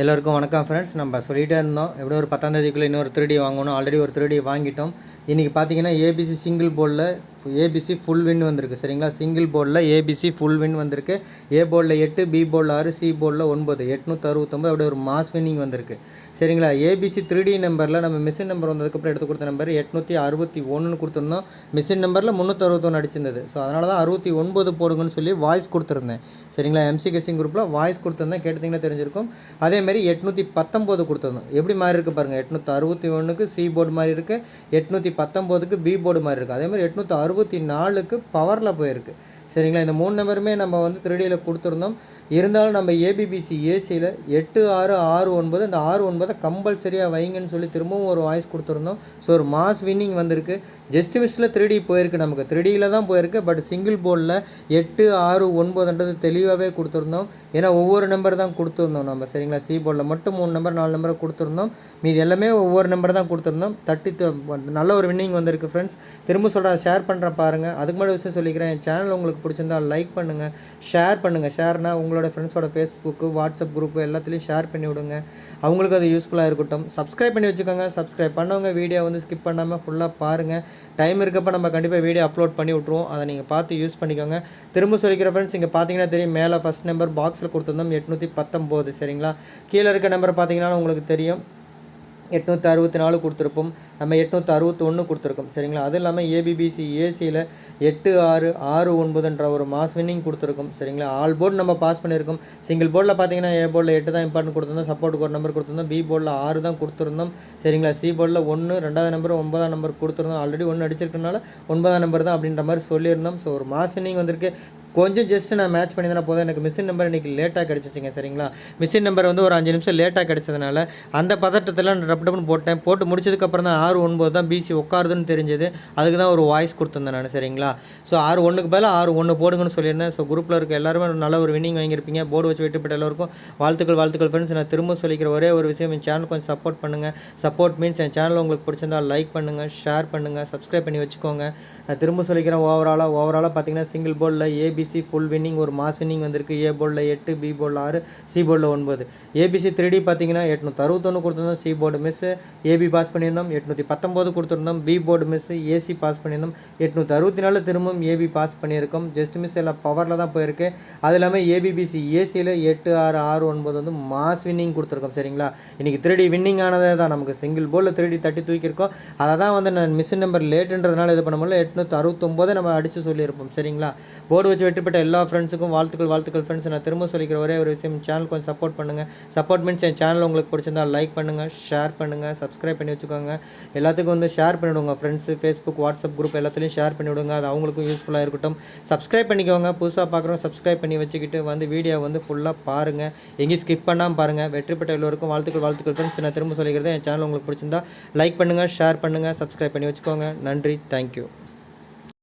எல்லோருக்கும் வணக்கம் ஃப்ரெண்ட்ஸ் நம்ம சொல்லிகிட்டே இருந்தோம். எப்படியும் ஒரு பத்தாந்தேதிக்குள்ளே இன்னொரு திருடி வாங்கணும். ஆல்ரெடி ஒரு த்ரீடி வாங்கிட்டோம். இன்றைக்கி பார்த்தீங்கன்னா ஏபிசி சிங்கிள் போர்டில் ஏபிசி ஃபுல் வின் வந்திருக்கு. சரிங்களா? சிங்கிள் போர்டில் ஏபிசி ஃபுல் வின் வந்திருக்கு. ஏ போர்டில் எட்டு பி போர்டில் ஆறு சி போர்டில் ஒன்பது. எட்நூற்றி அறுபத்தொம்பது அப்படியே ஒரு மாஸ் வின்னிங் வந்திருக்கு. சரிங்களா? ஏபிசி த்ரீ டி நம்பரில் நம்ம மிஷின் நம்பர் வந்ததுக்கப்புறம் எடுத்து கொடுத்த நம்பர் எட்நூற்றி அறுபத்தி ஒன்றுன்னு கொடுத்துருந்தோம். மிஷின் நம்பரில் முந்நூற்றி அறுபத்தொன்று அடிச்சிருந்தது. ஸோ அதனால தான் அறுபத்தி ஒன்பது போடுங்கன்னு சொல்லி வாய்ஸ் கொடுத்துருந்தேன். சரிங்களா? எம்சி கசிங் குரூப்பில் வாய்ஸ் கொடுத்துருந்தேன். கேட்டிங்கன்னா தெரிஞ்சிருக்கும். அதேமாரி எட்நூற்றி பத்தொம்போது கொடுத்துருந்தோம் எப்படி மாதிரி இருக்குது பாருங்கள் எட்நூற்றி அறுபத்தி ஒன்றுக்கு சி போர்டு மாதிரி இருக்குது எட்நூற்றி பத்தொம்போதுக்கு பி போர்டு மாதிரி இருக்குது அதேமாதிரி எட்நூற்றி அறுபத்தி நாலுக்கு பவரில் போயிருக்கு. சரிங்களா இந்த மூணு நம்பருமே நம்ம வந்து த்ரீடியில் கொடுத்துருந்தோம். இருந்தாலும் நம்ம ஏபிபிசி ஏசியில் எட்டு ஆறு ஆறு ஒன்பது அந்த ஆறு ஒன்பதை கம்பல்சரியாக வைங்கன்னு சொல்லி திரும்பவும் ஒரு வாய்ஸ் கொடுத்துருந்தோம். ஸோ ஒரு மாஸ் வின்னிங் வந்திருக்கு. ஜஸ்ட் மிஸ்ஸில் த்ரீடி போயிருக்கு நமக்கு. த்ரீடியில் தான் போயிருக்கு பட் சிங்கிள் போர்டில் எட்டு ஆறு ஒன்பதுன்றது தெளிவாகவே கொடுத்துருந்தோம். ஏன்னா ஒவ்வொரு நம்பர் தான் கொடுத்துருந்தோம் நம்ம. சரிங்களா? சி போர்டில் மட்டும் மூணு நம்பர் நாலு நம்பரை கொடுத்துருந்தோம். மீது எல்லாமே ஒவ்வொரு நம்பர் தான் கொடுத்துருந்தோம். தட்டி நல்ல ஒரு வின்னிங் வந்திருக்கு ஃப்ரெண்ட்ஸ் திரும்ப சொல்கிற ஷேர் பண்ணுற பாருங்கள் அதுக்கு முன்னாடி விஷயம் சொல்லிக்கிறேன். என் சேனல் உங்களுக்கு பிடிச்சிருந்தா லைக் பண்ணுங்கள் ஷேர் பண்ணுங்கள் ஷேர்னா உங்களோட ஃப்ரெண்ட்ஸோட ஃபேஸ்புக்கு வாட்ஸ்அப் குரூப் எல்லாத்துலேயும் ஷேர் பண்ணி விடுங்க. அவங்களுக்கு அது யூஸ்ஃபுல்லாக இருக்கட்டும். சப்ஸ்கிரைப் பண்ணி வச்சுக்கோங்க. சப்ஸ்கிரைப் பண்ணவங்க வீடியோ வந்து ஸ்கிப் பண்ணாமல் ஃபுல்லாக பாருங்கள் டைம் இருக்கப்போ நம்ம கண்டிப்பாக வீடியோ அப்லோட் பண்ணி விட்ருவோம் அதை நீங்கள் பார்த்து யூஸ் பண்ணிக்கோங்க. திரும்ப சொல்லிக்கிற ஃப்ரெண்ட்ஸ் இங்கே பார்த்தீங்கன்னா தெரியும். மேலே ஃபஸ்ட் நம்பர் பாக்ஸில் கொடுத்துருந்தோம். எட்நூற்றி பத்தொம்போது சரிங்களா? கீழே இருக்க நம்பர் பார்த்தீங்கன்னா உங்களுக்கு தெரியும். எட்நூற்றி அறுபத்தி நாலு கொடுத்துருப்போம். நம்ம எட்நூற்றி அறுபத்தொன்று கொடுத்துருக்கோம். சரிங்களா? அது இல்லாமல் ஏபிபிசி ஏசியில் எட்டு ஆறு ஆறு ஒன்பதுன்ற ஒரு மாஸ் வின்னிங் கொடுத்துருக்கோம். சரிங்களா? ஆல் போர்டு நம்ம பாஸ் பண்ணியிருக்கோம். சிங்கிள் போர்டில் பார்த்தீங்கன்னா ஏ போர்டில் எட்டு தான் இம்பார்ட்டன் கொடுத்துருந்தோம். சப்போர்ட்டுக்கு ஒரு நம்பர் கொடுத்துருந்தோம். பி போர்டில் ஆறு தான் கொடுத்துருந்தோம். சரிங்களா? சி போர்டில் ஒன்று ரெண்டாவது நம்பர் ஒன்பதாம் நம்பர் கொடுத்துருந்தோம். ஆல்ரெடி ஒன்று அடிச்சிருக்கனால ஒன்பதாம் நம்பர் தான் அப்படின்ற மாதிரி சொல்லியிருந்தோம். ஸோ ஒரு மாஸ் வின்னிங் வந்திருக்கு. கொஞ்சம் ஜஸ்ட் நான் மேட்ச் பண்ணியிருந்தா போதும். எனக்கு மிஷின் நம்பர் இன்றைக்கி லேட்டாக கிடச்சிச்சிங்க சரிங்களா? மிஷின் நம்பர் வந்து ஒரு அஞ்சு நிமிஷம் லேட்டாக கிடச்சதுனால அந்த பதட்டத்தில் நான் டப்பு டப்புன்னு போட்டேன். போட்டு முடிச்சதுக்கப்புறம் தான் ஆறு ஒன்பது தான் பிசி உட்காருதுன்னு தெரிஞ்சது. அதுக்கு தான் ஒரு வாய்ஸ் கொடுத்துருந்தேன் நான் சரிங்களா? ஸோ ஆறு ஒன்றுக்கு பதிலாக ஆறு ஒன்று போடுங்கன்னு சொல்லியிருந்தேன். ஸோ குரூப்பில் இருக்க எல்லாருமே ஒரு நல்ல ஒரு வின்னிங் வாங்கியிருப்பீங்க. போர்டு வச்சு வெட்டுப்பட்ட எல்லாருக்கும் வாழ்த்துக்கள் வாழ்த்துக்கள் ஃப்ரெண்ட்ஸ் நான் திரும்ப சொல்லிக்கிற ஒரே ஒரு விஷயம் என் சேனல் கொஞ்சம் சப்போர்ட் பண்ணுங்கள் சப்போர்ட் மீன்ஸ் என் சேனல் உங்களுக்கு பிடிச்சிருந்தா லைக் பண்ணுங்கள் ஷேர் பண்ணுங்கள் சப்ஸ்கிரைப் பண்ணி வச்சுக்கோங்க. நான் திரும்ப சொல்லிக்கிறேன் ஓவராலாக ஓவராலாக பார்த்தீங்கன்னா சிங்கிள் போர்டில் ஏபி ஏபிசி ஃபுல் வின்னிங் ஒரு மாஸ் வின்னிங் வந்திருக்கு. ஏ போர்டில் எட்டு பி போர்டில் ஆறு சி போர்டில் ஒன்பது. ஏபிசி த்ரீ டி பார்த்தீங்கன்னா எட்நூற்றி அறுபத்தொன்று கொடுத்துருந்தோம் C board miss AB pass பண்ணியிருந்தோம். எட்நூற்றி பத்தொம்போது கொடுத்துருந்தோம் B board miss AC pass பண்ணியிருந்தோம். எட்நூற்றி அறுபத்தி நாலு திரும்பவும் ஏபி பாஸ் பண்ணியிருக்கோம். ஜஸ்ட் மிஸ் எல்லாம் பவரில் தான் போயிருக்கு. அது இல்லாமல் ஏபிபிசி ஏசியில் எட்டு ஆறு ஆறு ஒன்பது வந்து மாஸ் வின்னிங் கொடுத்துருக்கோம். சரிங்களா? இன்றைக்கி த்ரீ டி வின்னிங் ஆனதே தான். நமக்கு சிங்கிள் போர்டில் த்ரீ டி தட்டி தூக்கியிருக்கோம். அதை தான் வந்து நான் மிஷின் நம்பர் லேட்டுன்றதுனால இது பண்ண முடியல. எட்நூற்றி அறுபத்தொம்போதை நம்ம அடித்து சொல்லியிருப்போம். சரிங்களா? போர்டு வச்சு வெட்டிப்பட்ட எல்லா ஃப்ரெண்ட்ஸுக்கும் வாழ்த்துக்கள் வாழ்த்துக்கள் ஃப்ரெண்ட்ஸ் நான் திரும்ப சொல்லிக்கிற ஒரே ஒரு விஷயம் சேனல் கொஞ்சம் சப்போர்ட் பண்ணுங்கள் சப்போர்ட் மீன்ஸ் என் சேனல் உங்களுக்கு பிடிச்சிருந்தா லைக் பண்ணுங்கள் ஷேர் பண்ணுங்கள் சப்ஸ்கிரைப் பண்ணி வச்சுக்கோங்க. எல்லாத்துக்கும் வந்து ஷேர் பண்ணிவிடுங்க ஃப்ரெண்ட்ஸு ஃபேஸ்புக் வாட்ஸ்அப் குரூப் எல்லாத்துலேயும் ஷேர் பண்ணிவிடுங்க அது அவங்களுக்கும் யூஸ்ஃபுல்லாக இருக்கட்டும். சப்ஸ்கிரைப் பண்ணிக்கோங்க. புதுசாக பார்க்குறோம் சப்ஸ்கிரைப் பண்ணி வச்சுக்கிட்டு வந்து வீடியோ வந்து ஃபுல்லாக பாருங்கள் எங்கேயும் ஸ்கிப் பண்ணாமல் பாருங்கள் வெற்றி பெற்ற எல்லோருக்கும் வாழ்த்துக்கள் வாழ்த்துக்கள் ஃப்ரெண்ட்ஸ் நான் திரும்ப சொல்லிக்கிறது என் சேனல் உங்களுக்கு பிடிச்சிருந்தா லைக் பண்ணுங்கள் ஷேர் பண்ணுங்கள் சப்ஸ்கிரைப் பண்ணி வச்சுக்கோங்க. நன்றி. தேங்க்யூ